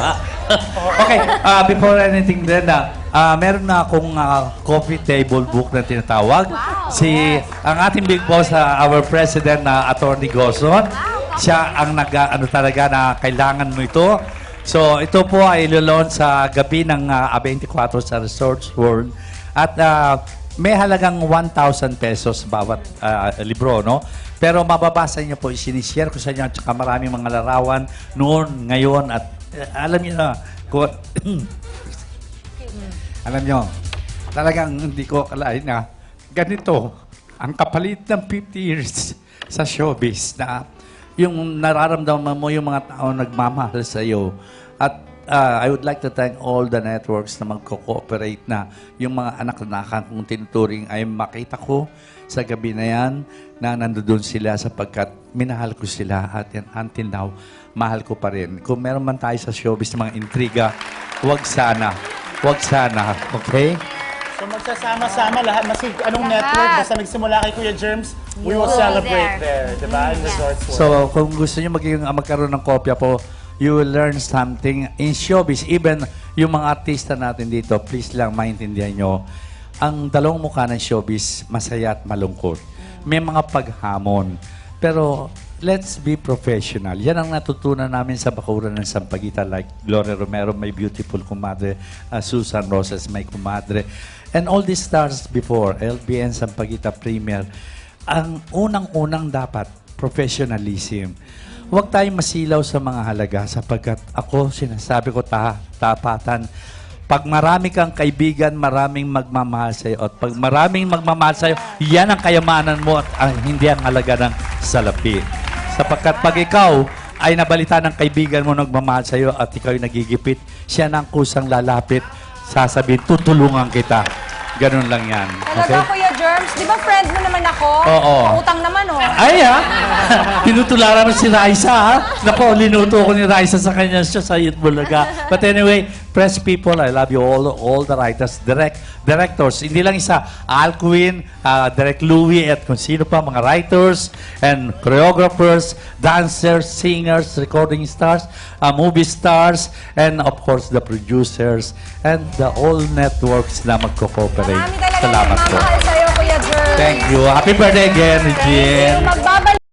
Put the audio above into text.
ba? okay, uh, before anything then, uh, uh, meron na akong uh, coffee table book na tinatawag. Si, ang ating big boss, uh, our president na Attorney Goson, siya ang nag, ano talaga na kailangan mo ito. So, ito po ay ilulon sa gabi ng uh, 24 sa Resorts World. At uh, may halagang 1,000 pesos bawat uh, libro, no? Pero mababasa niyo po, sinishare ko sa inyo at saka maraming mga larawan noon, ngayon at alam niyo na, ko, alam niyo, talagang hindi ko akalain na ganito ang kapalit ng 50 years sa showbiz na yung nararamdaman mo yung mga tao nagmamahal sa iyo. At uh, I would like to thank all the networks na magko-cooperate na yung mga anak na kung tinuturing ay makita ko sa gabi na yan na nandoon sila sapagkat minahal ko sila at yan, until now, mahal ko pa rin. Kung meron man tayo sa showbiz ng mga intriga, wag sana. Wag sana. Okay? So magsasama-sama lahat, masig anong Lahat. network, basta magsimula kay Kuya Germs, we will celebrate there. there, di ba? In Mm, Resorts World. So, kung gusto nyo maging, ah, magkaroon ng kopya po, you will learn something in showbiz. Even yung mga artista natin dito, please lang maintindihan nyo, ang dalawang mukha ng showbiz, masaya at malungkot. May mga paghamon. Pero, let's be professional. Yan ang natutunan namin sa bakuran ng Sampaguita like Gloria Romero, my beautiful kumadre, uh, Susan Roses, my kumadre. And all these stars before, LBN Sampaguita Premier, ang unang-unang dapat, professionalism. Huwag tayong masilaw sa mga halaga sapagkat ako, sinasabi ko ta, tapatan, pag marami kang kaibigan, maraming magmamahal sa'yo. At pag maraming magmamahal sa'yo, yan ang kayamanan mo at ang, hindi ang halaga ng salapi. Sapagkat pag ikaw ay nabalita ng kaibigan mo nagmamahal sa'yo at ikaw ay nagigipit, siya na ang kusang lalapit, sasabihin, tutulungan kita. Ganun lang yan. Okay? Germs. Di ba friend mo naman ako? Oo. Utang naman, oh. Ay, ha? Tinutularan mo si Raisa, ha? Nako, linuto ko ni Raisa sa kanya siya sa Youth Bulaga. But anyway, press people, I love you all, all the writers, direct, directors. Hindi lang isa, Al Quinn, uh, Direct Louie, at kung sino pa, mga writers and choreographers, dancers, singers, recording stars, uh, movie stars, and of course, the producers, and the all networks na magko-cooperate. Marami talaga Salamat po. Thank you. Happy birthday again, Thank you.